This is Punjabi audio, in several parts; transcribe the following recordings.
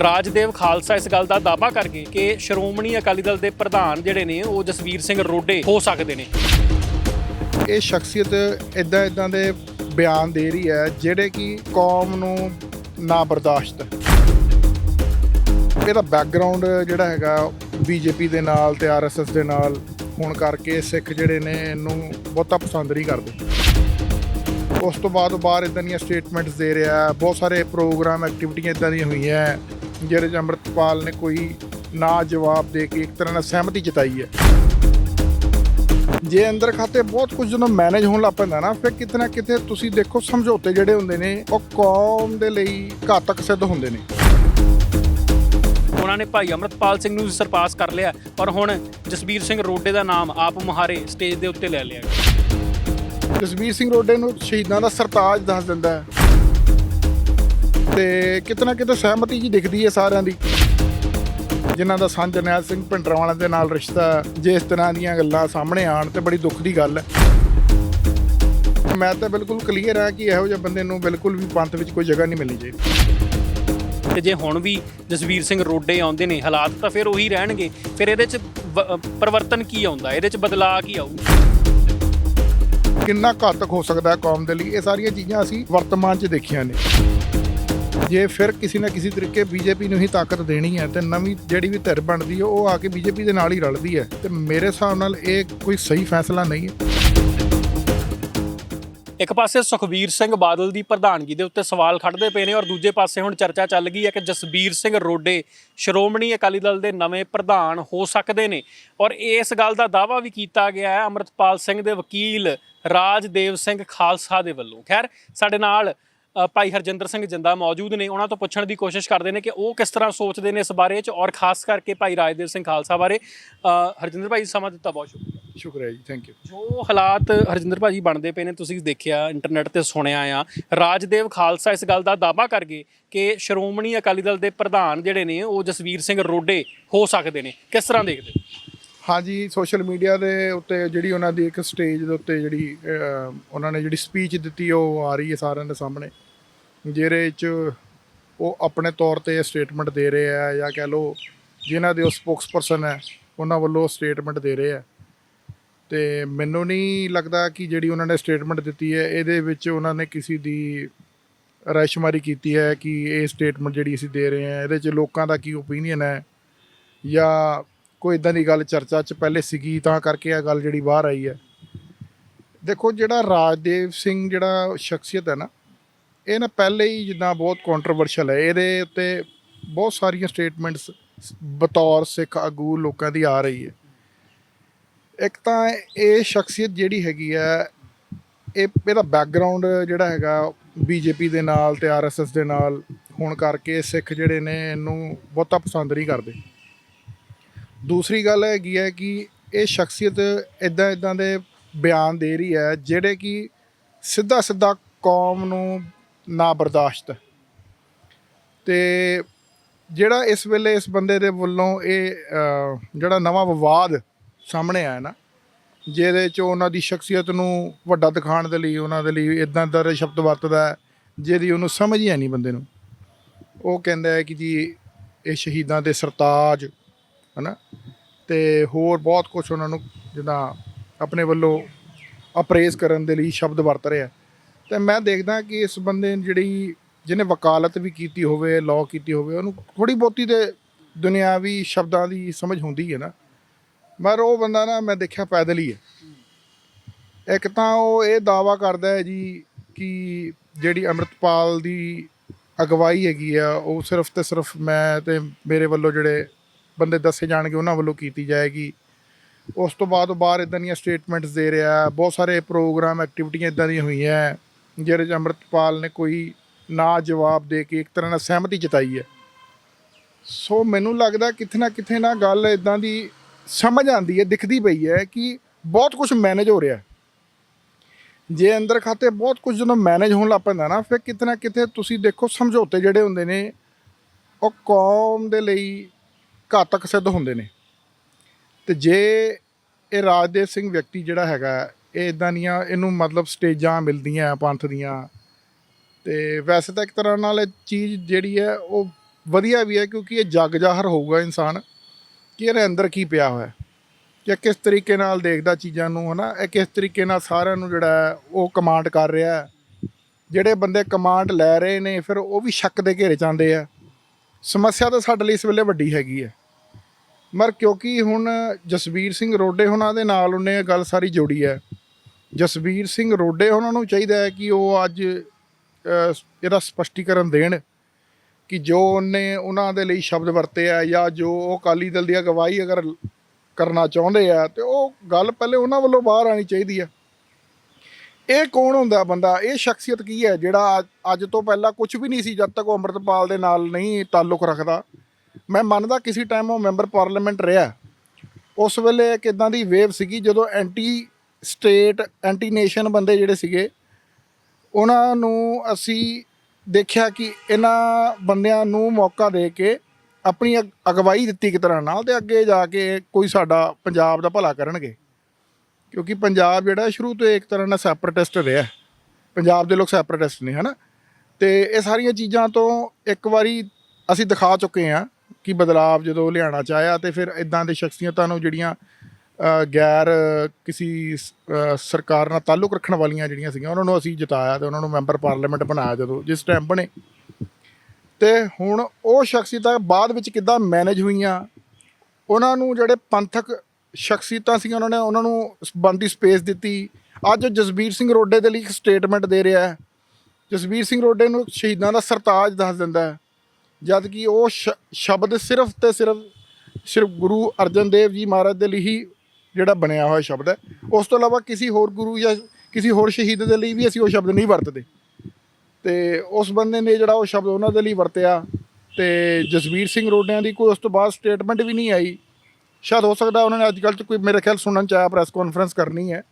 ਰਾਜਦੇਵ ਖਾਲਸਾ ਇਸ ਗੱਲ ਦਾ ਦਾਅਵਾ ਕਰ ਗਏ ਕਿ ਸ਼੍ਰੋਮਣੀ ਅਕਾਲੀ ਦਲ ਦੇ ਪ੍ਰਧਾਨ ਜਿਹੜੇ ਨੇ, ਉਹ ਜਸਵੀਰ ਸਿੰਘ ਰੋਡੇ ਹੋ ਸਕਦੇ ਨੇ। ਇਹ ਸ਼ਖਸੀਅਤ ਇਦਾਂ ਇਦਾਂ ਦੇ ਬਿਆਨ ਦੇ ਰਹੀ ਹੈ, ਜਿਹੜੇ ਕਿ ਕੌਮ ਨੂੰ ਨਾ ਬਰਦਾਸ਼ਤ। ਇਹਦਾ ਬੈਕਗ੍ਰਾਉਂਡ ਜਿਹੜਾ ਹੈਗਾ ਬੀਜੇਪੀ ਦੇ ਨਾਲ ਤੇ ਆਰਐਸਐਸ ਦੇ ਨਾਲ ਹੋਣ ਕਰਕੇ ਸਿੱਖ ਜਿਹੜੇ ਨੇ, ਇਹਨੂੰ ਬਹੁਤਾ ਪਸੰਦ ਨਹੀਂ ਕਰਦੇ। ਉਸ ਤੋਂ ਬਾਅਦ ਉਹ ਬਾਹਰ ਇਦਾਂ ਦੀਆਂ ਸਟੇਟਮੈਂਟਸ ਦੇ ਰਿਹਾ, ਬਹੁਤ ਸਾਰੇ ਪ੍ਰੋਗਰਾਮ ਐਕਟੀਵਿਟੀਆਂ ਇਦਾਂ ਦੀਆਂ ਹੋਈਆਂ। ਜਿਹਦੇ ਅੰਮ੍ਰਿਤਪਾਲ ਨੇ ਕੋਈ ਨਾ ਜਵਾਬ ਦੇ ਕੇ ਇੱਕ ਤਰ੍ਹਾਂ ਨਾਲ ਸਹਿਮਤੀ ਜਤਾਈ ਹੈ। ਜੇ ਅੰਦਰ ਖਾਤੇ ਬਹੁਤ ਕੁਝ ਜਦੋਂ ਮੈਨੇਜ ਹੋਣ ਲੱਗ ਪੈਂਦਾ ਨਾ ਫਿਰ ਕਿਤੇ ਨਾ ਕਿਤੇ ਤੁਸੀਂ ਦੇਖੋ ਸਮਝੌਤੇ ਜਿਹੜੇ ਹੁੰਦੇ ਨੇ ਉਹ ਕੌਮ ਦੇ ਲਈ ਘਾਤਕ ਸਿੱਧ ਹੁੰਦੇ ਨੇ। ਉਹਨਾਂ ਨੇ ਭਾਈ ਅਮਰਤਪਾਲ ਸਿੰਘ ਨੂੰ ਸਰਪਾਸ ਕਰ ਲਿਆ ਪਰ ਹੁਣ ਜਸਵੀਰ ਸਿੰਘ ਰੋਡੇ ਦਾ ਨਾਮ ਆਪ ਮੁਹਾਰੇ ਸਟੇਜ ਦੇ ਉੱਤੇ ਲੈ ਲਿਆ। ਜਸਵੀਰ ਸਿੰਘ ਰੋਡੇ ਨੂੰ ਸ਼ਹੀਦਾਂ ਦਾ ਸਰਤਾਜ ਦੱਸ ਦਿੰਦਾ ਹੈ। ਤੇ ਕਿਤੇ ਨਾ ਕਿਤੇ ਸਹਿਮਤੀ ਜੀ ਦਿਖਦੀ ਹੈ ਸਾਰਿਆਂ ਦੀ। ਜਿਨ੍ਹਾਂ ਦਾ ਸੰਤ ਜਰਨੈਲ ਸਿੰਘ ਭਿੰਡਰਾਂਵਾਲਾ ਦੇ ਨਾਲ ਰਿਸ਼ਤਾ ਜੇ ਇਸ ਤਰ੍ਹਾਂ ਦੀਆਂ ਗੱਲਾਂ ਸਾਹਮਣੇ ਆਣ ਤੇ ਬੜੀ ਦੁੱਖ ਦੀ ਗੱਲ ਹੈ। ਮੈਂ ਤਾਂ ਬਿਲਕੁਲ ਕਲੀਅਰ ਹੈ ਕਿ ਇਹੋ ਜਿਹੇ ਬੰਦੇ ਨੂੰ ਬਿਲਕੁਲ ਵੀ ਪੰਥ ਵਿੱਚ ਕੋਈ ਜਗ੍ਹਾ ਨਹੀਂ ਮਿਲਣੀ ਚਾਹੀਦੀ। ਤੇ ਜੇ ਹੁਣ ਵੀ ਜਸਵੀਰ ਸਿੰਘ ਰੋਡੇ ਆਉਂਦੇ ਨੇ ਹਾਲਾਤ ਤਾਂ ਫਿਰ ਉਹੀ ਰਹਿਣਗੇ। ਫਿਰ ਇਹਦੇ 'ਚ ਪਰਿਵਰਤਨ ਕੀ ਆਉਂਦਾ? ਇਹਦੇ 'ਚ ਬਦਲਾਅ ਕੀ ਆਊ? ਕਿੰਨਾ ਘਾਤਕ ਹੋ ਸਕਦਾ ਹੈ ਕੌਮ ਦੇ ਲਈ? ਇਹ ਸਾਰੀਆਂ ਚੀਜ਼ਾਂ ਅਸੀਂ ਵਰਤਮਾਨ 'ਚ ਦੇਖੀਆਂ ਨੇ। ਜੇ ਫਿਰ ਕਿਸੇ ਨਾ ਕਿਸੇ ਤਰੀਕੇ ਬੀਜੇਪੀ ਨੂੰ ਹੀ ਤਾਕਤ ਦੇਣੀ ਹੈ, ਤੇ ਨਵੀਂ ਜਿਹੜੀ ਵੀ ਧਿਰ ਬਣਦੀ ਹੈ, ਉਹ ਆ ਕੇ ਬੀਜੇਪੀ ਦੇ ਨਾਲ ਹੀ ਰਲਦੀ ਹੈ। ਤੇ ਮੇਰੇ ਹਿਸਾਬ ਨਾਲ ਇਹ ਕੋਈ ਸਹੀ ਫੈਸਲਾ ਨਹੀਂ ਹੈ। ਇੱਕ ਪਾਸੇ ਸੁਖਬੀਰ ਸਿੰਘ ਬਾਦਲ ਦੀ ਪ੍ਰਧਾਨਗੀ ਦੇ ਉੱਤੇ ਸਵਾਲ ਖੜਦੇ ਪਏ ਨੇ ਔਰ ਦੂਜੇ ਪਾਸੇ ਹੁਣ ਚਰਚਾ ਚੱਲ ਗਈ ਹੈ ਕਿ ਜਸਬੀਰ ਸਿੰਘ ਰੋਡੇ ਸ਼੍ਰੋਮਣੀ ਅਕਾਲੀ ਦਲ ਦੇ ਨਵੇਂ ਪ੍ਰਧਾਨ ਹੋ ਸਕਦੇ ਨੇ। ਔਰ ਇਸ ਗੱਲ ਦਾ ਦਾਅਵਾ ਵੀ ਕੀਤਾ ਗਿਆ ਹੈ ਅਮਰਤਪਾਲ ਸਿੰਘ ਦੇ ਵਕੀਲ ਰਾਜਦੇਵ ਸਿੰਘ ਖਾਲਸਾ ਦੇ ਵੱਲੋਂ। ਖੈਰ, ਸਾਡੇ ਨਾਲ ਭਾਈ ਹਰਜਿੰਦਰ ਸਿੰਘ ਜਿੰਦਾ ਮੌਜੂਦ ਨੇ ਉਹਨਾਂ ਤੋਂ ਪੁੱਛਣ ਦੀ ਕੋਸ਼ਿਸ਼ ਕਰਦੇ ਨੇ ਕਿ ਉਹ ਕਿਸ ਤਰ੍ਹਾਂ ਸੋਚਦੇ ਨੇ ਇਸ ਬਾਰੇ ਚ ਔਰ ਖਾਸ ਕਰਕੇ ਭਾਈ ਰਾਜਦੇਵ ਸਿੰਘ ਖਾਲਸਾ ਬਾਰੇ। ਹਰਜਿੰਦਰ ਭਾਈ ਸਮਾਂ ਦਿੱਤਾ ਬਹੁਤ ਸ਼ੁਕਰੀਆ। ਸ਼ੁਕਰ ਹੈ ਜੀ ਥੈਂਕ ਯੂ ਜੋ ਹਾਲਾਤ ਹਰਜਿੰਦਰ ਭਾਜੀ ਬਣਦੇ ਪਏ ਨੇ ਤੁਸੀਂ ਦੇਖਿਆ ਇੰਟਰਨੈਟ ਤੇ ਸੁਣਿਆ ਆ। ਰਾਜਦੇਵ ਖਾਲਸਾ ਇਸ ਗੱਲ ਦਾ ਦਾਅਵਾ ਕਰ ਗਏ ਕਿ ਸ਼੍ਰੋਮਣੀ ਅਕਾਲੀ ਦਲ ਦੇ ਪ੍ਰਧਾਨ ਜਿਹੜੇ ਨੇ ਉਹ ਜਸਵੀਰ ਸਿੰਘ ਰੋਡੇ ਹੋ ਸਕਦੇ ਨੇ। ਕਿਸ ਤਰ੍ਹਾਂ ਦੇਖਦੇ ਹਾਂਜੀ ਸੋਸ਼ਲ ਮੀਡੀਆ ਦੇ ਉੱਤੇ ਜਿਹੜੀ ਉਹਨਾਂ ਦੀ ਇੱਕ ਸਟੇਜ ਦੇ ਉੱਤੇ ਜਿਹੜੀ ਉਹਨਾਂ ਨੇ ਜਿਹੜੀ ਸਪੀਚ ਦਿੱਤੀ ਉਹ ਆ ਰਹੀ ਹੈ ਸਾਰਿਆਂ ਦੇ ਸਾਹਮਣੇ। ਜਿਹਦੇ 'ਚ ਉਹ ਆਪਣੇ ਤੌਰ ਤੇ ਸਟੇਟਮੈਂਟ ਦੇ ਰਹੇ ਆ ਜਾਂ ਕਹਿ ਲਓ ਜਿਨ੍ਹਾਂ ਦੇ ਉਹ ਸਪੋਕਸਪਰਸਨ ਹੈ, ਉਹਨਾਂ ਵੱਲੋਂ ਸਟੇਟਮੈਂਟ ਦੇ ਰਹੇ ਆ। ਤੇ ਮੈਨੂੰ ਨਹੀਂ ਲੱਗਦਾ ਕਿ ਜਿਹੜੀ ਉਹਨਾਂ ਨੇ ਸਟੇਟਮੈਂਟ ਦਿੱਤੀ ਹੈ, ਇਹਦੇ ਵਿੱਚ ਉਹਨਾਂ ਨੇ ਕਿਸੇ ਦੀ ਰਾਇਸ਼ਮਾਰੀ ਕੀਤੀ ਹੈ ਕਿ ਇਹ ਸਟੇਟਮੈਂਟ ਜਿਹੜੀ ਅਸੀਂ ਦੇ ਰਹੇ ਹਾਂ, ਇਹਦੇ 'ਚ ਲੋਕਾਂ ਦਾ ਕੀ ਓਪੀਨੀਅਨ ਹੈ ਜਾਂ ਕੋਈ ਇਦਾਂ ਦੀ ਗੱਲ ਚਰਚਾ 'ਚ ਪਹਿਲੇ ਸੀਗੀ ਤਾਂ ਕਰਕੇ ਇਹ ਗੱਲ ਜਿਹੜੀ ਬਾਹਰ ਆਈ ਹੈ। ਦੇਖੋ ਜਿਹੜਾ ਰਾਜਦੇਵ ਸਿੰਘ ਜਿਹੜਾ ਸ਼ਖਸੀਅਤ ਹੈ ਨਾ ਇਹ ਨਾ ਪਹਿਲੇ ਹੀ ਜਿੱਦਾਂ ਬਹੁਤ ਕੰਟਰੋਵਰਸ਼ਲ ਹੈ, ਇਹਦੇ ਉੱਤੇ ਬਹੁਤ ਸਾਰੀਆਂ ਸਟੇਟਮੈਂਟਸ ਬਤੌਰ ਸਿੱਖ ਆਗੂ ਲੋਕਾਂ ਦੀ ਆ ਰਹੀ ਹੈ। ਇੱਕ ਤਾਂ ਇਹ ਸ਼ਖਸੀਅਤ ਜਿਹੜੀ ਹੈਗੀ ਹੈ, ਇਹ ਇਹਦਾ ਬੈਕਗ੍ਰਾਉਂਡ ਜਿਹੜਾ ਹੈਗਾ ਬੀਜੇਪੀ ਦੇ ਨਾਲ ਤੇ ਆਰਐਸਐਸ ਦੇ ਨਾਲ ਹੋਣ ਕਰਕੇ ਸਿੱਖ ਜਿਹੜੇ ਨੇ ਇਹਨੂੰ ਬਹੁਤਾ ਪਸੰਦ ਨਹੀਂ ਕਰਦੇ। ਦੂਸਰੀ ਗੱਲ ਹੈਗੀ ਹੈ ਕਿ ਇਹ ਸ਼ਖਸੀਅਤ ਇਦਾਂ ਇਦਾਂ ਦੇ ਬਿਆਨ ਦੇ ਰਹੀ ਹੈ, ਜਿਹੜੇ ਕਿ ਸਿੱਧਾ ਸਿੱਧਾ ਕੌਮ ਨੂੰ ਨਾ ਬਰਦਾਸ਼ਤ। ਹੈ ਤੇ ਜਿਹੜਾ ਇਸ ਵੇਲੇ ਇਸ ਬੰਦੇ ਦੇ ਵੱਲੋਂ ਇਹ ਜਿਹੜਾ ਨਵਾਂ ਵਿਵਾਦ ਸਾਹਮਣੇ ਆਇਆ ਨਾ, ਜਿਹਦੇ ਚ ਉਹਨਾਂ ਦੀ ਸ਼ਖਸੀਅਤ ਨੂੰ ਵੱਡਾ ਦਿਖਾਉਣ ਦੇ ਲਈ, ਉਹਨਾਂ ਦੇ ਲਈ ਇਦਾਂ ਦਾ ਸ਼ਬਦ ਵਰਤਦਾ ਜਿਹਦੀ ਉਹਨੂੰ ਸਮਝ ਹੀ ਨਹੀਂ ਬੰਦੇ ਨੂੰ। ਉਹ ਕਹਿੰਦਾ ਹੈ ਕਿ ਜੀ, ਇਹ ਸ਼ਹੀਦਾਂ ਦੇ ਸਰਤਾਜ, ਹਨਾ? ਤੇ ਹੋਰ ਬਹੁਤ ਕੁਝ ਉਹਨਾਂ ਨੂੰ ਜਿੱਦਾਂ ਆਪਣੇ ਵੱਲੋਂ ਅਪਰੇਜ਼ ਕਰਨ ਦੇ ਲਈ ਸ਼ਬਦ ਵਰਤ ਰਿਹਾ ਤੇ ਮੈਂ ਦੇਖਦਾ ਕਿ ਇਸ ਬੰਦੇ ਨੇ ਜਿਹੜੀ ਜਿਹਨੇ ਵਕਾਲਤ ਵੀ ਕੀਤੀ ਹੋਵੇ ਲਾਅ ਕੀਤੀ ਹੋਵੇ, ਉਹਨੂੰ ਥੋੜੀ ਬਹੁਤੀ ਤੇ ਦੁਨਿਆਵੀ ਸ਼ਬਦਾਂ ਦੀ ਸਮਝ ਹੁੰਦੀ ਹੈ ਨਾ। ਪਰ ਉਹ ਬੰਦਾ ਨਾ ਮੈਂ ਦੇਖਿਆ ਪੈਦਲ ਹੀ ਹੈ। ਇੱਕ ਤਾਂ ਉਹ ਇਹ ਦਾਵਾ ਕਰਦਾ ਹੈ ਜੀ ਕਿ ਜਿਹੜੀ ਅੰਮ੍ਰਿਤਪਾਲ ਦੀ ਅਗਵਾਈ ਹੈਗੀ ਆ, ਉਹ ਸਿਰਫ ਤੇ ਸਿਰਫ ਮੈਂ ਤੇ ਮੇਰੇ ਵੱਲੋਂ ਜਿਹੜੇ ਬੰਦੇ ਦੱਸੇ ਜਾਣਗੇ, ਉਹਨਾਂ ਵੱਲੋਂ ਕੀਤੀ ਜਾਏਗੀ। ਉਸ ਤੋਂ ਬਾਅਦ ਉਹ ਬਾਹਰ ਇਦਾਂ ਦੀਆਂ ਸਟੇਟਮੈਂਟਸ ਦੇ ਰਿਹਾ, ਬਹੁਤ ਸਾਰੇ ਪ੍ਰੋਗਰਾਮ ਐਕਟੀਵਿਟੀਆਂ ਇਦਾਂ ਦੀਆਂ ਹੋਈਆਂ। ਜਿਹਦੇ 'ਚ ਅੰਮ੍ਰਿਤਪਾਲ ਨੇ ਕੋਈ ਨਾ ਜਵਾਬ ਦੇ ਕੇ ਇੱਕ ਤਰ੍ਹਾਂ ਨਾਲ ਸਹਿਮਤੀ ਜਤਾਈ ਹੈ। ਸੋ ਮੈਨੂੰ ਲੱਗਦਾ ਕਿਥੇ ਨਾ ਕਿਥੇ ਨਾ ਗੱਲ ਇਦਾਂ ਦੀ ਸਮਝ ਆਉਂਦੀ ਹੈ, ਦਿਖਦੀ ਪਈ ਹੈ ਕਿ ਬਹੁਤ ਕੁਝ ਮੈਨੇਜ ਹੋ ਰਿਹਾ ਜੇ ਅੰਦਰ ਖਾਤੇ ਬਹੁਤ ਕੁਝ ਜਦੋਂ ਮੈਨੇਜ ਹੋਣ ਲੱਗ ਪੈਂਦਾ ਨਾ, ਫਿਰ ਕਿਤੇ ਨਾ ਕਿਤੇ ਤੁਸੀਂ ਦੇਖੋ ਸਮਝੌਤੇ ਜਿਹੜੇ ਹੁੰਦੇ ਨੇ, ਉਹ ਕੌਮ ਦੇ ਲਈ ਘਾਤਕ ਸਿੱਧ ਹੁੰਦੇ ਨੇ। ਤੇ ਜੇ ਇਹ ਰਾਜਦੇਵ ਸਿੰਘ ਵਿਅਕਤੀ ਜਿਹੜਾ ਹੈਗਾ ਇਹ ਇਦਾਂ ਦੀਆਂ ਇਹਨੂੰ ਮਤਲਬ ਸਟੇਜਾਂ ਮਿਲਦੀਆਂ ਪੰਥ ਦੀਆਂ। ਤੇ ਵੈਸੇ ਤਾਂ ਇੱਕ ਤਰ੍ਹਾਂ ਨਾਲ ਇਹ ਚੀਜ਼ ਜਿਹੜੀ ਹੈ, ਉਹ ਵਧੀਆ ਵੀ ਹੈ ਕਿਉਂਕਿ ਇਹ ਜਗ ਜ਼ਾਹਰ ਹੋਊਗਾ ਇਨਸਾਨ ਕਿ ਇਹਦੇ ਅੰਦਰ ਕੀ ਪਿਆ ਹੋਇਆ। ਹੈ ਕਿਸ ਤਰੀਕੇ ਨਾਲ ਦੇਖਦਾ ਚੀਜ਼ਾਂ ਨੂੰ, ਹਨਾ? ਇਹ ਕਿਸ ਤਰੀਕੇ ਨਾਲ ਸਾਰਿਆਂ ਨੂੰ ਜਿਹੜਾ ਉਹ ਕਮਾਂਡ ਕਰ ਰਿਹਾ ਹੈ। ਜਿਹੜੇ ਬੰਦੇ ਕਮਾਂਡ ਲੈ ਰਹੇ ਨੇ, ਫਿਰ ਉਹ ਵੀ ਸ਼ੱਕ ਦੇ ਘੇਰੇ ਚ ਆਉਂਦੇ ਆ। ਸਮੱਸਿਆ ਤਾਂ ਸਾਡੇ ਲਈ ਇਸ ਵੇਲੇ ਵੱਡੀ ਹੈਗੀ ਹੈ। ਮਰ ਕਿਉਂਕਿ ਹੁਣ ਜਸਵੀਰ ਸਿੰਘ ਰੋਡੇ ਉਹਨਾਂ ਦੇ ਨਾਲ ਉਹਨੇ ਇਹ ਗੱਲ ਸਾਰੀ ਜੋੜੀ ਹੈ। ਜਸਵੀਰ ਸਿੰਘ ਰੋਡੇ, ਉਹਨਾਂ ਨੂੰ ਚਾਹੀਦਾ ਹੈ ਕਿ ਉਹ ਅੱਜ ਇਹਦਾ ਸਪਸ਼ਟੀਕਰਨ ਦੇਣ ਕਿ ਜੋ ਉਹਨੇ ਉਹਨਾਂ ਦੇ ਲਈ ਸ਼ਬਦ ਵਰਤੇ ਆ ਜਾਂ ਜੋ ਉਹ ਅਕਾਲੀ ਦਲ ਦੀ ਅਗਵਾਈ ਅਗਰ ਕਰਨਾ ਚਾਹੁੰਦੇ ਆ, ਤੇ ਉਹ ਗੱਲ ਪਹਿਲੇ ਉਹਨਾਂ ਵੱਲੋਂ ਬਾਹਰ ਆਣੀ ਚਾਹੀਦੀ ਆ। ਇਹ ਕੌਣ ਹੁੰਦਾ ਬੰਦਾ? ਇਹ ਸ਼ਖਸੀਅਤ ਕੀ ਹੈ ਜਿਹੜਾ ਅੱਜ- ਅੱਜ ਤੋਂ ਪਹਿਲਾਂ ਕੁਝ ਵੀ ਨਹੀਂ ਸੀ, ਜਦ ਤੱਕ ਉਹ ਅੰਮ੍ਰਿਤਪਾਲ ਦੇ ਨਾਲ ਨਹੀਂ ਤਾਲੁਕ ਰੱਖਦਾ। ਮੈਂ ਮੰਨਦਾ ਕਿਸੇ ਟਾਈਮ ਉਹ ਮੈਂਬਰ ਪਾਰਲੀਮੈਂਟ ਰਿਹਾ। ਉਸ ਵੇਲੇ ਇੱਕ ਇਦਾਂ ਦੀ ਵੇਵ ਸੀਗੀ ਜਦੋਂ ਐਂਟੀ ਸਟੇਟ ਐਂਟੀ ਨੇਸ਼ਨ ਬੰਦੇ ਜਿਹੜੇ ਸੀਗੇ, ਉਹਨਾਂ ਨੂੰ ਅਸੀਂ ਦੇਖਿਆ ਕਿ ਇਹਨਾਂ ਬੰਦਿਆਂ ਨੂੰ ਮੌਕਾ ਦੇ ਕੇ ਆਪਣੀ ਅਗ- ਅਗਵਾਈ ਦਿੱਤੀ ਇੱਕ ਤਰ੍ਹਾਂ ਨਾਲ ਤੇ ਅੱਗੇ ਜਾ ਕੇ ਕੋਈ ਸਾਡਾ ਪੰਜਾਬ ਦਾ ਭਲਾ ਕਰਨਗੇ। ਕਿਉਂਕਿ ਪੰਜਾਬ ਜਿਹੜਾ ਸ਼ੁਰੂ ਤੋਂ ਇੱਕ ਤਰ੍ਹਾਂ ਨਾਲ ਸੈਪਰੇਟਿਸਟ ਰਿਹਾ। ਪੰਜਾਬ ਦੇ ਲੋਕ ਸੈਪਰੇਟਿਸਟ ਨੇ, ਹਨਾ? ਤੇ ਇਹ ਸਾਰੀਆਂ ਚੀਜ਼ਾਂ ਤੋਂ ਇੱਕ ਵਾਰੀ ਅਸੀਂ ਦਿਖਾ ਚੁੱਕੇ ਹਾਂ ਕਿ ਬਦਲਾਵ ਜਦੋਂ ਲਿਆਉਣਾ ਚਾਹਿਆ ਤੇ ਫਿਰ ਇਦਾਂ ਦੇ ਸ਼ਖਸੀਅਤਾਂ ਨੂੰ ਜਿਹੜੀਆਂ ਗੈਰ ਕਿਸੇ ਸਰਕਾਰ ਨਾਲ ਤਾਲੁਕ ਰੱਖਣ ਵਾਲੀਆਂ ਜਿਹੜੀਆਂ ਸੀਗੀਆਂ, ਉਹਨਾਂ ਨੂੰ ਅਸੀਂ ਜਿਤਾਇਆ ਤੇ ਉਹਨਾਂ ਨੂੰ ਮੈਂਬਰ ਪਾਰਲੀਮੈਂਟ ਬਣਾਇਆ ਜਦੋਂ, ਜਿਸ ਟਾਈਮ ਬਣੇ। ਤੇ ਹੁਣ ਉਹ ਸ਼ਖਸੀਅਤਾਂ ਬਾਅਦ ਵਿੱਚ ਕਿੱਦਾਂ ਮੈਨੇਜ ਹੋਈਆਂ, ਉਹਨਾਂ ਨੂੰ ਜਿਹੜੇ ਪੰਥਕ ਸ਼ਖਸੀਅਤਾਂ ਸੀਗੀਆਂ, ਉਹਨਾਂ ਨੇ, ਉਹਨਾਂ ਨੂੰ ਬੰਦੀ ਸਪੇਸ ਦਿੱਤੀ। ਅੱਜ ਉਹ ਜਸਬੀਰ ਸਿੰਘ ਰੋਡੇ ਦੇ ਲਈ ਇੱਕ ਸਟੇਟਮੈਂਟ ਦੇ ਰਿਹਾ ਹੈ। ਜਸਬੀਰ ਸਿੰਘ ਰੋਡੇ ਨੂੰ ਸ਼ਹੀਦਾਂ ਦਾ ਸਰਤਾਜ ਦੱਸ ਦਿੰਦਾ ਹੈ, ਜਦ ਕਿ ਉਹ ਸ਼ਬਦ ਸਿਰਫ ਤੇ ਸਿਰਫ ਸਿਰਫ ਗੁਰੂ ਅਰਜਨ ਦੇਵ ਜੀ ਮਹਾਰਾਜ ਦੇ ਲਈ ਹੀ ਜਿਹੜਾ ਬਣਿਆ ਹੋਇਆ ਸ਼ਬਦ ਹੈ, ਉਸ ਤੋਂ ਇਲਾਵਾ ਕਿਸੇ ਹੋਰ ਗੁਰੂ ਜਾਂ ਕਿਸੇ ਹੋਰ ਸ਼ਹੀਦ ਦੇ ਲਈ ਵੀ ਅਸੀਂ ਉਹ ਸ਼ਬਦ ਨਹੀਂ ਵਰਤਦੇ। ਤੇ ਉਸ ਬੰਦੇ ਨੇ ਜਿਹੜਾ ਉਹ ਸ਼ਬਦ ਉਹਨਾਂ ਦੇ ਲਈ ਵਰਤਿਆ, ਤੇ ਜਸਵੀਰ ਸਿੰਘ ਰੋਡਿਆਂ ਦੀ ਕੋਈ ਉਸ ਤੋਂ ਬਾਅਦ ਸਟੇਟਮੈਂਟ ਵੀ ਨਹੀਂ ਆਈ। ਸ਼ਾਇਦ ਹੋ ਸਕਦਾ ਉਹਨਾਂ ਨੇ ਅੱਜ ਕੱਲ੍ਹ ਚ ਕੋਈ ਮੇਰੇ ਖਿਆਲ ਸੁਣਨ ਚ ਆਇਆ ਪ੍ਰੈਸ ਕਾਨਫਰੰਸ ਕਰਨੀ ਹੈ।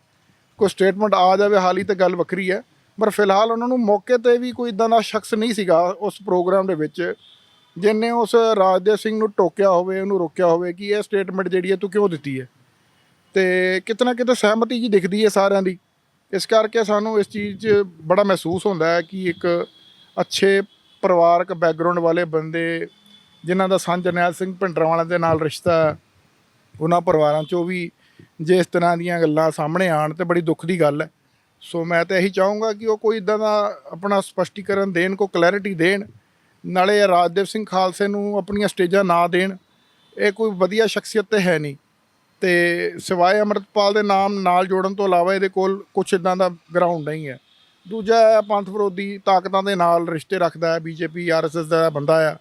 ਕੋਈ ਸਟੇਟਮੈਂਟ ਆ ਜਾਵੇ, ਹਾਲ ਹੀ ਤੇ ਗੱਲ ਵੱਖਰੀ ਹੈ। ਪਰ ਫਿਲਹਾਲ ਉਹਨਾਂ ਨੂੰ ਮੌਕੇ ਤੇ ਵੀ ਕੋਈ ਇਦਾਂ ਦਾ ਸ਼ਖਸ ਨਹੀਂ ਸੀਗਾ ਉਸ ਪ੍ਰੋਗਰਾਮ ਦੇ ਵਿੱਚ, ਜਿਨੇ ਉਸ ਰਾਜਦੇਵ ਸਿੰਘ ਨੂੰ ਟੋਕਿਆ ਹੋਵੇ, ਉਹਨੂੰ ਰੋਕਿਆ ਹੋਵੇ ਕਿ ਇਹ ਸਟੇਟਮੈਂਟ ਜਿਹੜੀ ਹੈ ਤੂੰ ਕਿਉਂ ਦਿੱਤੀ ਹੈ? ਤੇ ਕਿਤੇ ਨਾ ਕਿਤੇ ਸਹਿਮਤੀ ਜੀ ਦਿਖਦੀ ਹੈ ਸਾਰਿਆਂ ਦੀ। ਇਸ ਕਰਕੇ ਸਾਨੂੰ ਇਸ ਚੀਜ਼ 'ਚ ਬੜਾ ਮਹਿਸੂਸ ਹੁੰਦਾ ਹੈ ਕਿ ਇੱਕ ਅੱਛੇ ਪਰਿਵਾਰਕ ਬੈਕਗ੍ਰਾਉਂਡ ਵਾਲੇ ਬੰਦੇ ਜਿਨ੍ਹਾਂ ਦਾ ਸਾਂਝ ਜਰਨੈਲ ਸਿੰਘ ਭਿੰਡਰਾਂਵਾਲਾ ਦੇ ਨਾਲ ਰਿਸ਼ਤਾ ਉਹਨਾਂ ਪਰਿਵਾਰਾਂ 'ਚੋਂ ਵੀ ਜੇ ਇਸ ਤਰ੍ਹਾਂ ਦੀਆਂ ਗੱਲਾਂ ਸਾਹਮਣੇ ਆਣ ਤੇ ਬੜੀ ਦੁੱਖ ਦੀ ਗੱਲ ਹੈ। ਸੋ ਮੈਂ ਤਾਂ ਇਹੀ ਚਾਹੂੰਗਾ ਕਿ ਉਹ ਕੋਈ ਇਦਾਂ ਦਾ ਆਪਣਾ ਸਪਸ਼ਟੀਕਰਨ ਦੇਣ ਕੋ ਕਲੈਰਿਟੀ ਦੇਣ, ਨਾਲੇ ਰਾਜਦੇਵ ਸਿੰਘ ਖਾਲਸੇ ਨੂੰ ਆਪਣੀਆਂ ਸਟੇਜਾਂ ਨਾ ਦੇਣ। ਇਹ ਕੋਈ ਵਧੀਆ ਸ਼ਖਸੀਅਤ ਤੇ ਹੈ ਨਹੀਂ। ਤੇ ਸਿਵਾਏ ਅਮਰਤਪਾਲ ਦੇ ਨਾਮ ਨਾਲ ਜੋੜਨ ਤੋਂ ਇਲਾਵਾ ਇਹਦੇ ਕੋਲ ਕੁਝ ਇਦਾਂ ਦਾ ਗਰਾਊਂਡ ਨਹੀਂ ਹੈ। ਦੂਜਾ ਹੈ ਪੰਥ ਵਿਰੋਧੀ ਤਾਕਤਾਂ ਦੇ ਨਾਲ ਰਿਸ਼ਤੇ ਰੱਖਦਾ ਹੈ, ਬੀਜੇਪੀ ਆਰਐਸਐਸ ਦਾ ਬੰਦਾ ਆ।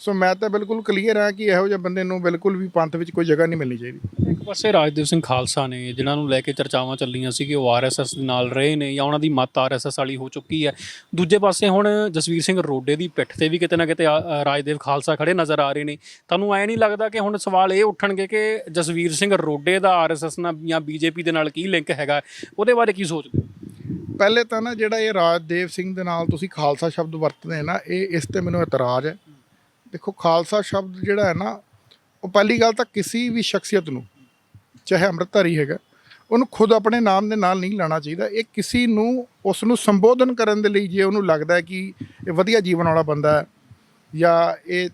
ਸੋ ਮੈਂ ਤਾਂ ਬਿਲਕੁਲ ਕਲੀਅਰ ਹਾਂ ਕਿ ਇਹੋ ਜਿਹੇ ਬੰਦੇ ਨੂੰ ਬਿਲਕੁਲ ਵੀ ਪੰਥ ਵਿੱਚ ਕੋਈ ਜਗ੍ਹਾ ਨਹੀਂ ਮਿਲਣੀ ਚਾਹੀਦੀ। ਇੱਕ ਪਾਸੇ ਰਾਜਦੇਵ ਸਿੰਘ ਖਾਲਸਾ ਨੇ ਜਿਨ੍ਹਾਂ ਨੂੰ ਲੈ ਕੇ ਚਰਚਾਵਾਂ ਚੱਲੀਆਂ ਸੀ ਕਿ ਉਹ ਆਰਐਸਐਸ ਦੇ ਨਾਲ ਰਹੇ ਨੇ ਜਾਂ ਉਹਨਾਂ ਦੀ ਮੱਤ ਆਰਐਸਐਸ ਵਾਲੀ ਹੋ ਚੁੱਕੀ ਹੈ। ਦੂਜੇ ਪਾਸੇ ਹੁਣ ਜਸਵੀਰ ਸਿੰਘ ਰੋਡੇ ਦੀ ਪਿੱਠ ਤੇ ਵੀ ਕਿਤੇ ਨਾ ਕਿਤੇ ਆ- ਰਾਜਦੇਵ ਖਾਲਸਾ ਖੜੇ ਨਜ਼ਰ ਆ ਰਹੇ ਨੇ। ਤੁਹਾਨੂੰ ਐ ਨਹੀਂ ਲੱਗਦਾ ਕਿ ਹੁਣ ਸਵਾਲ ਇਹ ਉੱਠਣਗੇ ਕਿ ਜਸਵੀਰ ਸਿੰਘ ਰੋਡੇ ਦਾ ਆਰਐਸਐਸ ਨਾਲ ਜਾਂ ਬੀਜੇਪੀ ਦੇ ਨਾਲ ਕੀ ਲਿੰਕ ਹੈਗਾ? ਉਹਦੇ ਬਾਰੇ ਕੀ ਸੋਚਦੇ ਹੋ? ਪਹਿਲੇ ਤਾਂ ਨਾ ਜਿਹੜਾ ਇਹ ਰਾਜਦੇਵ ਸਿੰਘ ਦੇ ਨਾਲ ਤੁਸੀਂ ਖਾਲਸਾ ਸ਼ਬਦ ਵਰਤਦੇ ਨਾ ਇਹ ਇਸ ਤੇ ਮੈਨੂੰ ਇਤਰਾਜ਼ ਹੈ। ਦੇਖੋ, ਖਾਲਸਾ ਸ਼ਬਦ ਜਿਹੜਾ ਹੈ ਨਾ, ਉਹ ਪਹਿਲੀ ਗੱਲ ਤਾਂ ਕਿਸੇ ਵੀ ਸ਼ਖਸੀਅਤ ਨੂੰ, ਚਾਹੇ ਅੰਮ੍ਰਿਤਧਾਰੀ ਹੈਗਾ, ਉਹਨੂੰ ਖੁਦ ਆਪਣੇ ਨਾਮ ਦੇ ਨਾਲ ਨਹੀਂ ਲਾਣਾ ਚਾਹੀਦਾ। ਇਹ ਕਿਸੇ ਨੂੰ, ਉਸ ਨੂੰ ਸੰਬੋਧਨ ਕਰਨ ਦੇ ਲਈ ਜੇ ਉਹਨੂੰ ਲੱਗਦਾ ਹੈ ਕਿ ਇਹ ਵਧੀਆ ਜੀਵਨ ਵਾਲਾ ਬੰਦਾ ਹੈ, ਜਾਂ ਇਹ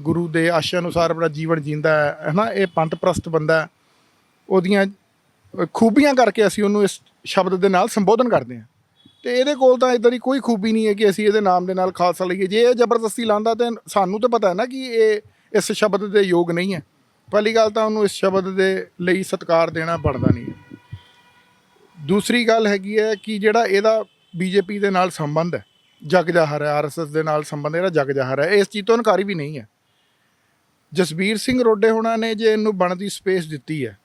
ਗੁਰੂ ਦੇ ਆਸ਼ਾ ਅਨੁਸਾਰ ਆਪਣਾ ਜੀਵਨ ਜੀਂਦਾ ਹੈ, ਹਨਾ, ਇਹ ਪੰਥ ਪ੍ਰਸਤ ਬੰਦਾ ਉਹਦੀਆਂ ਖੂਬੀਆਂ ਕਰਕੇ ਅਸੀਂ ਉਹਨੂੰ ਇਸ ਸ਼ਬਦ ਦੇ ਨਾਲ ਸੰਬੋਧਨ ਕਰਦੇ ਹਾਂ। ਤੇ ਇਹਦੇ ਕੋਲ ਤਾਂ ਇਦਾਂ ਦੀ ਕੋਈ ਖੂਬੀ ਨਹੀਂ ਹੈ ਕਿ ਅਸੀਂ ਇਹਦੇ ਨਾਮ ਦੇ ਨਾਲ ਖਾਲਸਾ ਲਈਏ। ਜੇ ਇਹ ਜ਼ਬਰਦਸਤੀ ਲਾਂਦਾ ਤੇ ਸਾਨੂੰ ਤਾਂ ਪਤਾ ਹੈ ਨਾ ਕਿ ਇਹ ਇਸ ਸ਼ਬਦ ਦੇ ਯੋਗ ਨਹੀਂ ਹੈ। ਪਹਿਲੀ ਗੱਲ ਤਾਂ ਉਹਨੂੰ ਇਸ ਸ਼ਬਦ ਦੇ ਲਈ ਸਤਿਕਾਰ ਦੇਣਾ ਬਣਦਾ ਨਹੀਂ ਹੈ। ਦੂਸਰੀ ਗੱਲ ਹੈਗੀ ਹੈ ਕਿ ਜਿਹੜਾ ਇਹਦਾ ਬੀਜੇਪੀ ਦੇ ਨਾਲ ਸੰਬੰਧ ਹੈ, ਜਗ ਜਾਹਰ ਹੈ ਆਰਐਸਐਸ ਦੇ ਨਾਲ ਸੰਬੰਧ ਇਹਦਾ ਜਗ ਜਾਹਰ ਹੈ ਇਸ ਚੀਜ਼ ਤੋਂ ਇਨਕਾਰੀ ਵੀ ਨਹੀਂ ਹੈ। ਜਸਬੀਰ ਸਿੰਘ ਰੋਡੇ ਹੋਣਾ ਨੇ ਜੇ ਇਹਨੂੰ ਬਣਦੀ ਸਪੇਸ ਦਿੱਤੀ ਹੈ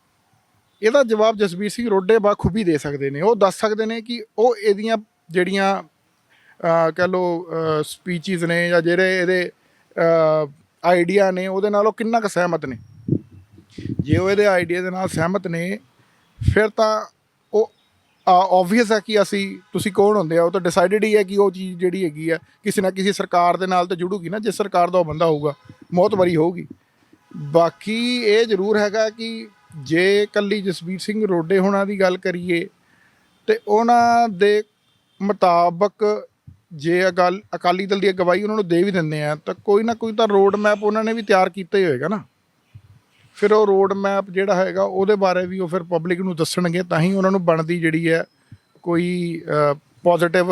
ਇਹਦਾ ਜਵਾਬ ਜਸਬੀਰ ਸਿੰਘ ਰੋਡੇ ਬਾਖੂਬੀ ਦੇ ਸਕਦੇ ਨੇ। ਉਹ ਦੱਸ ਸਕਦੇ ਨੇ ਕਿ ਉਹ ਇਹਦੀਆਂ ਜਿਹੜੀਆਂ, ਅਹ, ਕਹਿ ਲੋ ਸਪੀਚਸ ਨੇ ਜਾਂ ਜਿਹੜੇ ਇਹਦੇ ਆਈਡੀਆ ਨੇ, ਉਹਦੇ ਨਾਲ ਉਹ ਕਿੰਨਾ ਕੁ ਸਹਿਮਤ ਨੇ? ਜੇ ਉਹ ਇਹਦੇ ਆਈਡੀਆ ਦੇ ਨਾਲ ਸਹਿਮਤ ਨੇ, ਫਿਰ ਤਾਂ ਉਹ ਆਬਵੀਅਸ ਹੈ ਕਿ ਅਸੀਂ, ਤੁਸੀਂ ਕੌਣ ਹੁੰਦੇ ਆ? ਉਹ ਤਾਂ ਡਿਸਾਈਡਡ ਹੀ ਹੈ ਕਿ ਉਹ ਚੀਜ਼ ਜਿਹੜੀ ਹੈਗੀ ਆ, ਕਿਸੇ ਨਾ ਕਿਸੇ ਸਰਕਾਰ ਦੇ ਨਾਲ ਤਾਂ ਜੁੜੂਗੀ ਨਾ, ਜਿਸ ਸਰਕਾਰ ਦਾ ਉਹ ਬੰਦਾ ਹੋਊਗਾ, ਮੌਤ ਬਰੀ ਹੋਊਗੀ। ਬਾਕੀ ਇਹ ਜ਼ਰੂਰ ਹੈਗਾ ਕਿ ਜੇ ਕੱਲੀ ਜਸਬੀਰ ਸਿੰਘ ਰੋਡੇ ਹੋਣਾ ਦੀ ਗੱਲ ਕਰੀਏ, ਤੇ ਉਹਨਾਂ ਦੇ ਮੁਤਾਬਕ ਜੇ ਅਕਾਲ, ਅਕਾਲੀ ਦਲ ਦੀ ਅਗਵਾਈ ਉਹਨਾਂ ਨੂੰ ਦੇ ਵੀ ਦਿੰਦੇ ਆ, ਤਾਂ ਕੋਈ ਨਾ ਕੋਈ ਤਾਂ ਰੋਡ ਮੈਪ ਉਹਨਾਂ ਨੇ ਵੀ ਤਿਆਰ ਕੀਤਾ ਹੀ ਹੋਏਗਾ ਨਾ। ਫਿਰ ਉਹ ਰੋਡ ਮੈਪ ਜਿਹੜਾ ਹੈਗਾ, ਉਹਦੇ ਬਾਰੇ ਵੀ ਉਹ ਫਿਰ ਪਬਲਿਕ ਨੂੰ ਦੱਸਣਗੇ, ਤਾਂ ਹੀ ਉਹਨਾਂ ਨੂੰ ਬਣਦੀ ਜਿਹੜੀ ਹੈ ਕੋਈ ਪੋਜ਼ਿਟਿਵ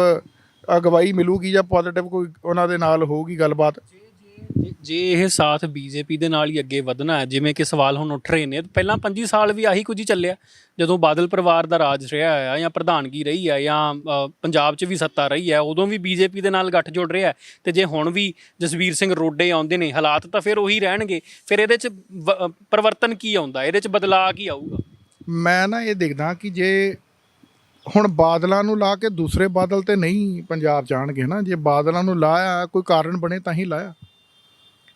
ਅਗਵਾਈ ਮਿਲੂਗੀ ਜਾਂ ਪੋਜ਼ਿਟਿਵ ਕੋਈ ਉਹਨਾਂ ਦੇ ਨਾਲ ਹੋਊਗੀ ਗੱਲਬਾਤ। ਜੇ- ਜੇ ਇਹ ਸਾਥ ਬੀਜੇਪੀ ਦੇ ਨਾਲ ਹੀ ਅੱਗੇ ਵਧਣਾ ਹੈ ਜਿਵੇਂ ਕਿ ਸਵਾਲ ਹੁਣ ਉੱਠ ਰਹੇ ਨੇ ਪਹਿਲਾਂ 25 ਸਾਲ ਵੀ ਆਹੀ ਕੁਝ ਹੀ ਚੱਲਿਆ। ਜਦੋਂ ਬਾਦਲ ਪਰਿਵਾਰ ਦਾ ਰਾਜ ਰਿਹਾ ਹੈ ਜਾਂ ਪ੍ਰਧਾਨਗੀ ਰਹੀ ਹੈ ਜਾਂ ਅ, ਪੰਜਾਬ 'ਚ ਵੀ ਸੱਤਾ ਰਹੀ ਹੈ ਉਦੋਂ ਵੀ ਬੀਜੇਪੀ ਦੇ ਨਾਲ ਗੱਠ ਜੁੜ ਰਿਹਾ ਹੈ। ਤੇ ਜੇ ਹੁਣ ਵੀ ਜਸਵੀਰ ਸਿੰਘ ਰੋਡੇ ਆਉਂਦੇ ਨੇ ਹਾਲਾਤ ਤਾਂ ਫਿਰ ਉਹੀ ਰਹਿਣਗੇ। ਫਿਰ ਇਹਦੇ 'ਚ ਵ- ਅ, ਪਰਿਵਰਤਨ ਕੀ ਆਉਂਦਾ? ਇਹਦੇ 'ਚ ਬਦਲਾਅ ਕੀ ਆਊਗਾ? ਮੈਂ ਨਾ ਇਹ ਦੇਖਦਾ ਕਿ ਜੇ ਹੁਣ ਬਾਦਲਾਂ ਨੂੰ ਲਾ ਕੇ ਦੂਸਰੇ ਬਾਦਲ ਤੇ ਨਹੀਂ ਪੰਜਾਬ ਜਾਣਗੇ ਨਾ ਜੇ ਬਾਦਲਾਂ ਨੂੰ ਲਾਇਆ ਕੋਈ ਕਾਰਨ ਬਣੇ ਤਾਂ ਹੀ ਲਾਇਆ।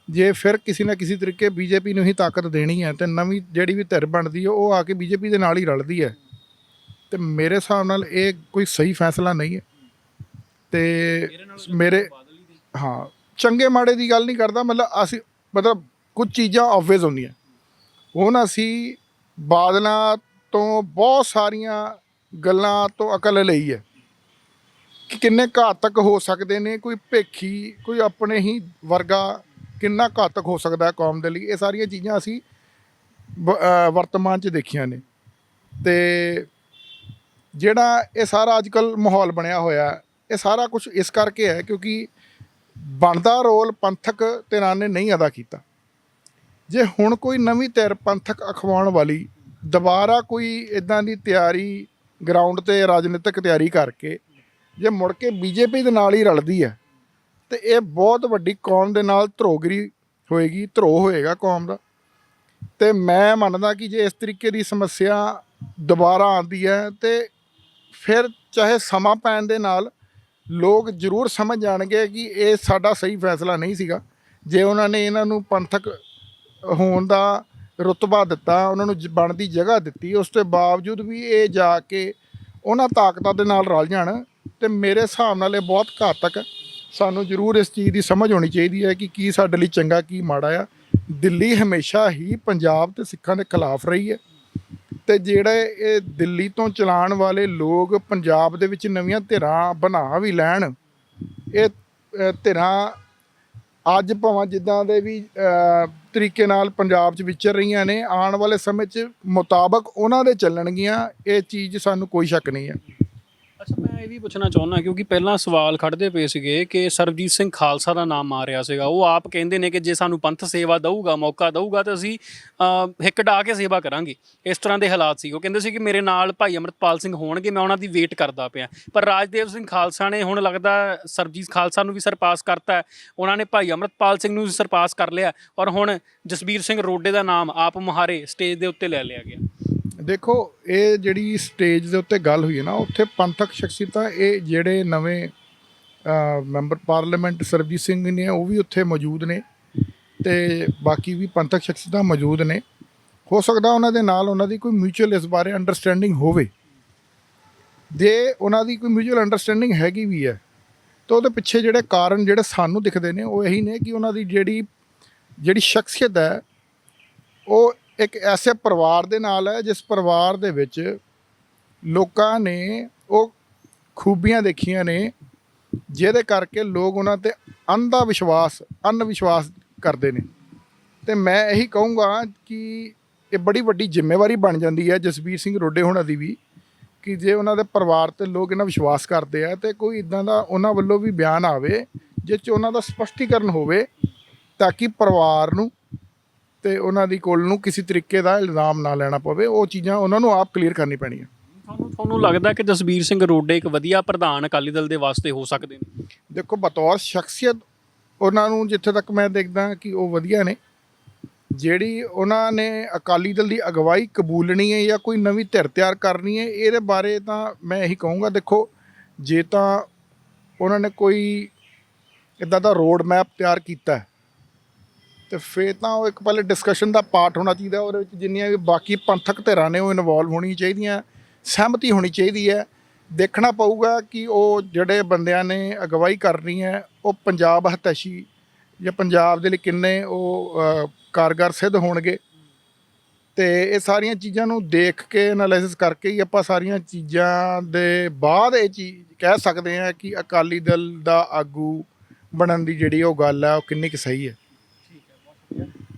ਜੇ ਫਿਰ ਕਿਸੇ ਨਾ ਕਿਸੇ ਤਰੀਕੇ ਬੀਜੇਪੀ ਨੂੰ ਹੀ ਤਾਕਤ ਦੇਣੀ ਹੈ ਤੇ ਨਵੀਂ ਜਿਹੜੀ ਵੀ ਧਿਰ ਬਣਦੀ ਹੈ, ਉਹ ਆ ਕੇ ਬੀਜੇਪੀ ਦੇ ਨਾਲ ਹੀ ਰਲਦੀ ਹੈ। ਤੇ ਮੇਰੇ ਹਿਸਾਬ ਨਾਲ ਇਹ ਕੋਈ ਸਹੀ ਫੈਸਲਾ ਨਹੀਂ ਹੈ। ਤੇ ਮੇਰੇ ਹਾਂ, ਚੰਗੇ ਮਾੜੇ ਦੀ ਗੱਲ ਨਹੀਂ ਕਰਦਾ, ਮਤਲਬ ਅਸੀਂ, ਮਤਲਬ ਕੁਝ ਚੀਜ਼ਾਂ ਆਬਵੀਅਸ ਹੁੰਦੀਆਂ। ਹੁਣ ਅਸੀਂ ਬਾਦਲਾਂ ਤੋਂ ਬਹੁਤ ਸਾਰੀਆਂ ਗੱਲਾਂ ਤੋਂ ਅਕਲ ਲਈ ਹੈ ਕਿ ਕਿੰਨੇ ਘਾਤਕ ਹੋ ਸਕਦੇ ਨੇ, ਕੋਈ ਭੇਖੀ, ਕੋਈ ਆਪਣੇ ਹੀ ਵਰਗਾ ਕਿੰਨਾ ਘਾਤਕ ਹੋ ਸਕਦਾ ਹੈ ਕੌਮ ਦੇ ਲਈ? ਇਹ ਸਾਰੀਆਂ ਚੀਜ਼ਾਂ ਅਸੀਂ ਬ- ਵਰਤਮਾਨ 'ਚ ਦੇਖੀਆਂ ਨੇ। ਤੇ ਜਿਹੜਾ ਇਹ ਸਾਰਾ ਅੱਜਕੱਲ ਮਾਹੌਲ ਬਣਿਆ ਹੋਇਆ ਇਹ ਸਾਰਾ ਕੁਝ ਇਸ ਕਰਕੇ ਹੈ ਕਿਉਂਕਿ ਬਣਦਾ ਰੋਲ ਪੰਥਕ ਧਿਰਾਂ ਨੇ ਨਹੀਂ ਅਦਾ ਕੀਤਾ। ਜੇ ਹੁਣ ਕੋਈ ਨਵੀਂ ਧਿਰ ਪੰਥਕ ਅਖਵਾਉਣ ਵਾਲੀ ਦੁਬਾਰਾ ਕੋਈ ਇਦਾਂ ਦੀ ਤਿਆਰੀ ਗਰਾਊਂਡ ਤੇ ਰਾਜਨੀਤਿਕ ਤਿਆਰੀ ਕਰਕੇ, ਜੇ ਮੁੜ ਕੇ ਬੀਜੇਪੀ ਦੇ ਨਾਲ ਹੀ ਰਲਦੀ ਹੈ ਤੇ ਇਹ ਬਹੁਤ ਵੱਡੀ ਕੌਮ ਦੇ ਨਾਲ ਧਰੋਗਰੀ ਹੋਏਗੀ ਧਰੋ ਹੋਏਗਾ ਕੌਮ ਦਾ। ਤੇ ਮੈਂ ਮੰਨਦਾ ਕਿ ਜੇ ਇਸ ਤਰੀਕੇ ਦੀ ਸਮੱਸਿਆ ਦੁਬਾਰਾ ਆਉਂਦੀ ਹੈ, ਤੇ ਫਿਰ ਚਾਹੇ ਸਮਾਂ ਪੈਣ ਦੇ ਨਾਲ ਲੋਕ ਜ਼ਰੂਰ ਸਮਝ ਜਾਣਗੇ ਕਿ ਇਹ ਸਾਡਾ ਸਹੀ ਫੈਸਲਾ ਨਹੀਂ ਸੀਗਾ। ਜੇ ਉਹਨਾਂ ਨੇ ਇਹਨਾਂ ਨੂੰ ਪੰਥਕ ਹੋਣ ਦਾ ਰੁਤਬਾ ਦਿੱਤਾ, ਉਹਨਾਂ ਨੂੰ ਬਣਦੀ ਜਗ੍ਹਾ ਦਿੱਤੀ, ਉਸ ਤੋਂ ਬਾਵਜੂਦ ਵੀ ਇਹ ਜਾ ਕੇ ਉਹਨਾਂ ਤਾਕਤਾਂ ਦੇ ਨਾਲ ਰਲ ਜਾਣ, ਤੇ ਮੇਰੇ ਹਿਸਾਬ ਨਾਲ ਇਹ ਬਹੁਤ ਘਾਤਕ ਹੈ ਸਾਨੂੰ ਜ਼ਰੂਰ ਇਸ ਚੀਜ਼ ਦੀ ਸਮਝ ਹੋਣੀ ਚਾਹੀਦੀ ਹੈ ਕਿ ਕੀ ਸਾਡੇ ਲਈ ਚੰਗਾ, ਕੀ ਮਾੜਾ ਆ। ਦਿੱਲੀ ਹਮੇਸ਼ਾ ਹੀ ਪੰਜਾਬ ਤੇ ਸਿੱਖਾਂ ਦੇ ਖਿਲਾਫ ਰਹੀ ਹੈ। ਤੇ ਜਿਹੜੇ ਇਹ ਦਿੱਲੀ ਤੋਂ ਚਲਾਉਣ ਵਾਲੇ ਲੋਕ ਪੰਜਾਬ ਦੇ ਵਿੱਚ ਨਵੀਆਂ ਧਿਰਾਂ ਬਣਾ ਵੀ ਲੈਣ, ਇਹ ਧਿਰਾਂ ਅੱਜ ਭਾਵੇਂ ਜਿੱਦਾਂ ਦੇ ਵੀ ਤਰੀਕੇ ਨਾਲ ਪੰਜਾਬ 'ਚ ਵਿਚਰ ਰਹੀਆਂ ਨੇ, ਆਉਣ ਵਾਲੇ ਸਮੇਂ 'ਚ ਮੁਤਾਬਕ ਉਹਨਾਂ ਦੇ ਚੱਲਣਗੀਆਂ, ਇਹ ਚੀਜ਼ ਸਾਨੂੰ ਕੋਈ ਸ਼ੱਕ ਨਹੀਂ ਹੈ। ਅੱਛਾ, ਮੈਂ ਇਹ ਵੀ ਪੁੱਛਣਾ ਚਾਹੁੰਦਾ, ਕਿਉਂਕਿ ਪਹਿਲਾਂ ਸਵਾਲ ਖੜਦੇ ਪਏ ਸੀਗੇ ਕਿ ਸਰਬਜੀਤ ਸਿੰਘ ਖਾਲਸਾ ਦਾ ਨਾਮ ਆ ਰਿਹਾ ਸੀਗਾ। ਉਹ ਆਪ ਕਹਿੰਦੇ ਨੇ ਕਿ ਜੇ ਸਾਨੂੰ ਪੰਥ ਸੇਵਾ ਦਊਗਾ, ਮੌਕਾ ਦਊਗਾ, ਤਾਂ ਅਸੀਂ ਹਿੱਕ ਡਾ ਕੇ ਸੇਵਾ ਕਰਾਂਗੇ। ਇਸ ਤਰ੍ਹਾਂ ਦੇ ਹਾਲਾਤ ਸੀ। ਉਹ ਕਹਿੰਦੇ ਸੀ ਕਿ ਮੇਰੇ ਨਾਲ ਭਾਈ ਅਮਰਤਪਾਲ ਸਿੰਘ ਹੋਣਗੇ, ਮੈਂ ਉਹਨਾਂ ਦੀ ਵੇਟ ਕਰਦਾ ਪਿਆ। ਪਰ ਰਾਜਦੇਵ ਸਿੰਘ ਖਾਲਸਾ ਨੇ ਹੁਣ ਲੱਗਦਾ ਸਰਬਜੀਤ ਖਾਲਸਾ ਨੂੰ ਵੀ ਸਰਪਾਸ ਕਰਤਾ। ਉਹਨਾਂ ਨੇ ਭਾਈ ਅਮਰਤਪਾਲ ਸਿੰਘ ਨੂੰ ਵੀ ਸਰਪਾਸ ਕਰ ਲਿਆ। ਔਰ ਹੁਣ ਜਸਬੀਰ ਸਿੰਘ ਰੋਡੇ ਦਾ ਨਾਮ ਆਪ ਮੁਹਾਰੇ ਸਟੇਜ ਦੇ ਉੱਤੇ ਲੈ ਲਿਆ ਗਿਆ। ਦੇਖੋ, ਇਹ ਜਿਹੜੀ ਸਟੇਜ ਦੇ ਉੱਤੇ ਗੱਲ ਹੋਈ ਹੈ ਨਾ, ਉੱਥੇ ਪੰਥਕ ਸ਼ਖਸੀਅਤਾਂ, ਇਹ ਜਿਹੜੇ ਨਵੇਂ ਮੈਂਬਰ ਪਾਰਲੀਮੈਂਟ ਸਰਬਜੀਤ ਸਿੰਘ ਨੇ, ਉਹ ਵੀ ਉੱਥੇ ਮੌਜੂਦ ਨੇ ਤੇ ਬਾਕੀ ਵੀ ਪੰਥਕ ਸ਼ਖਸੀਅਤਾਂ ਮੌਜੂਦ ਨੇ। ਹੋ ਸਕਦਾ ਉਹਨਾਂ ਦੇ ਨਾਲ ਉਹਨਾਂ ਦੀ ਕੋਈ ਮਿਊਚੁਅਲ ਇਸ ਬਾਰੇ ਅੰਡਰਸਟੈਂਡਿੰਗ ਹੋਵੇ। ਜੇ ਉਹਨਾਂ ਦੀ ਕੋਈ ਮਿਊਚੁਅਲ ਅੰਡਰਸਟੈਂਡਿੰਗ ਹੈਗੀ ਵੀ ਹੈ, ਤਾਂ ਉਹਦੇ ਪਿੱਛੇ ਜਿਹੜੇ ਕਾਰਨ ਜਿਹੜੇ ਸਾਨੂੰ ਦਿਖਦੇ ਨੇ, ਉਹ ਇਹੀ ਨੇ ਕਿ ਉਹਨਾਂ ਦੀ ਜਿਹੜੀ ਜਿਹੜੀ ਸ਼ਖਸੀਅਤ ਹੈ, ਉਹ ਇੱਕ ਐਸੇ ਪਰਿਵਾਰ ਦੇ ਨਾਲ ਹੈ, ਜਿਸ ਪਰਿਵਾਰ ਦੇ ਵਿੱਚ ਲੋਕਾਂ ਨੇ ਉਹ ਖੂਬੀਆਂ ਦੇਖੀਆਂ ਨੇ, ਜਿਹਦੇ ਕਰਕੇ ਲੋਕ ਉਹਨਾਂ ਤੇ ਅੰਧਾ ਵਿਸ਼ਵਾਸ ਅੰਨ ਵਿਸ਼ਵਾਸ ਕਰਦੇ ਨੇ। ਤੇ ਮੈਂ ਇਹੀ ਕਹੂੰਗਾ ਕਿ ਇਹ ਬੜੀ ਵੱਡੀ ਜ਼ਿੰਮੇਵਾਰੀ ਬਣ ਜਾਂਦੀ ਹੈ ਜਸਬੀਰ ਸਿੰਘ ਰੋਡੇ ਹੋਣਾ ਦੀ ਵੀ, ਕਿ ਜੇ ਉਹਨਾਂ ਦੇ ਪਰਿਵਾਰ ਤੇ ਲੋਕ ਇਹਨਾਂ ਵਿਸ਼ਵਾਸ ਕਰਦੇ ਆ ਤੇ ਕੋਈ ਇਦਾਂ ਦਾ ਉਹਨਾਂ ਵੱਲੋਂ ਵੀ ਬਿਆਨ ਆਵੇ ਜਿਸ 'ਚ ਉਹਨਾਂ ਦਾ ਸਪਸ਼ਟੀਕਰਨ ਹੋਵੇ, ਤਾਂ ਕਿ ਪਰਿਵਾਰ ਨੂੰ ਤੇ ਉਹਨਾਂ ਦੀ ਕੋਲ ਨੂੰ ਕਿਸੇ ਤਰੀਕੇ ਦਾ ਇਲਜ਼ਾਮ ਨਾ ਲੈਣਾ ਪਵੇ ਉਹ ਚੀਜ਼ਾਂ ਉਹਨਾਂ ਨੂੰ ਆਪ ਕਲੀਅਰ ਕਰਨੀ ਪੈਣੀਆਂ। ਤੁਹਾਨੂੰ ਤੁਹਾਨੂੰ ਲੱਗਦਾ ਕਿ ਜਸਬੀਰ ਸਿੰਘ ਰੋਡੇ ਇੱਕ ਵਧੀਆ ਪ੍ਰਧਾਨ ਅਕਾਲੀ ਦਲ ਦੇ ਵਾਸਤੇ ਹੋ ਸਕਦੇ ਨੇ? ਦੇਖੋ ਬਤੌਰ ਸ਼ਖਸੀਅਤ ਉਹਨਾਂ ਨੂੰ ਜਿੱਥੇ ਤੱਕ ਮੈਂ ਦੇਖਦਾ ਕਿ ਉਹ ਵਧੀਆ ਨੇ। ਜਿਹੜੀ ਉਹਨਾਂ ਨੇ ਅਕਾਲੀ ਦਲ ਦੀ ਅਗਵਾਈ ਕਬੂਲਣੀ ਹੈ ਜਾਂ ਕੋਈ ਨਵੀਂ ਧਿਰ ਤਿਆਰ ਕਰਨੀ ਹੈ ਇਹਦੇ ਬਾਰੇ ਤਾਂ ਮੈਂ ਇਹੀ ਕਹੂੰਗਾ ਦੇਖੋ ਜੇ ਤਾਂ ਉਹਨਾਂ ਨੇ ਕੋਈ ਇਦਾਂ ਦਾ ਰੋਡ ਮੈਪ ਤਿਆਰ ਕੀਤਾ ਹੈ, ਤੇ ਫੇਰ ਤਾਂ ਉਹ ਇੱਕ ਪਹਿਲੇ ਡਿਸਕਸ਼ਨ ਦਾ ਪਾਰਟ ਹੋਣਾ ਚਾਹੀਦਾ, ਉਹਦੇ ਵਿੱਚ ਜਿੰਨੀਆਂ ਵੀ ਬਾਕੀ ਪੰਥਕ ਧਿਰਾਂ ਨੇ ਉਹ ਇਨਵੋਲਵ ਹੋਣੀ ਚਾਹੀਦੀਆਂ, ਸਹਿਮਤੀ ਹੋਣੀ ਚਾਹੀਦੀ ਹੈ। ਦੇਖਣਾ ਪਊਗਾ ਕਿ ਉਹ ਜਿਹੜੇ ਬੰਦਿਆਂ ਨੇ ਅਗਵਾਈ ਕਰਨੀ ਹੈ, ਉਹ ਪੰਜਾਬ ਹਤੈਸ਼ੀ ਜਾਂ ਪੰਜਾਬ ਦੇ ਲਈ ਕਿੰਨੇ ਉਹ ਕਾਰਗਰ ਸਿੱਧ ਹੋਣਗੇ। ਤੇ ਇਹ ਸਾਰੀਆਂ ਚੀਜ਼ਾਂ ਨੂੰ ਦੇਖ ਕੇ ਐਨਾਲਾਈਸਿਸ ਕਰਕੇ ਹੀ ਆਪਾਂ ਸਾਰੀਆਂ ਚੀਜ਼ਾਂ ਦੇ ਬਾਅਦ ਇਹ ਚੀਜ਼ ਕਹਿ ਸਕਦੇ ਹਾਂ ਕਿ ਅਕਾਲੀ ਦਲ ਦਾ ਆਗੂ ਬਣਨ ਦੀ ਜਿਹੜੀ ਉਹ ਗੱਲ ਹੈ ਉਹ ਕਿੰਨੀ ਕੁ ਸਹੀ ਹੈ।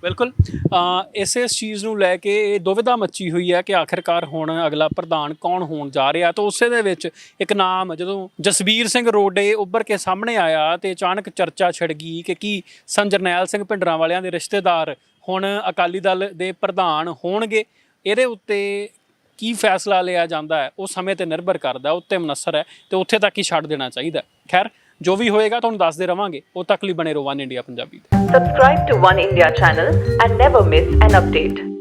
ਬਿਲਕੁਲ। ਅ, ਇਸੇ ਇਸ ਚੀਜ਼ ਨੂੰ ਲੈ ਕੇ ਇਹ ਦੁਵਿਧਾ ਮੱਚੀ ਹੋਈ ਹੈ ਕਿ ਆਖਿਰਕਾਰ ਹੁਣ ਅਗਲਾ ਪ੍ਰਧਾਨ ਕੌਣ ਹੋਣ ਜਾ ਰਿਹਾ। ਤਾਂ ਉਸੇ ਦੇ ਵਿੱਚ ਇੱਕ ਨਾਮ ਜਦੋਂ ਜਸਬੀਰ ਸਿੰਘ ਰੋਡੇ ਉੱਭਰ ਕੇ ਸਾਹਮਣੇ ਆਇਆ ਤੇ ਅਚਾਨਕ ਚਰਚਾ ਛਿੜ ਗਈ ਕਿ ਕੀ ਸੰਜਰਨੈਲ ਸਿੰਘ ਭਿੰਡਰਾਂ ਵਾਲਿਆਂ ਦੇ ਰਿਸ਼ਤੇਦਾਰ ਹੁਣ ਅਕਾਲੀ ਦਲ ਦੇ ਪ੍ਰਧਾਨ ਹੋਣਗੇ। ਇਹਦੇ ਉੱਤੇ ਕੀ ਫੈਸਲਾ ਲਿਆ ਜਾਂਦਾ ਹੈ? ਉਹ ਸਮੇਂ ਤੇ ਨਿਰਭਰ ਕਰਦਾ ਉੱਤੇ ਮਨਸਰ ਹੈ ਤੇ ਉੱਥੇ ਤੱਕ ਹੀ ਛੱਡ ਦੇਣਾ ਚਾਹੀਦਾ ਖੈਰ ਜੋ ਵੀ ਹੋਏਗਾ ਤੁਹਾਨੂੰ ਦੱਸਦੇ ਰਵਾਂਗੇ ਉਹ ਤੱਕ ਲਈ ਬਣੇ ਰਹੋ one India Punjabi subscribe to one India channel and never miss an update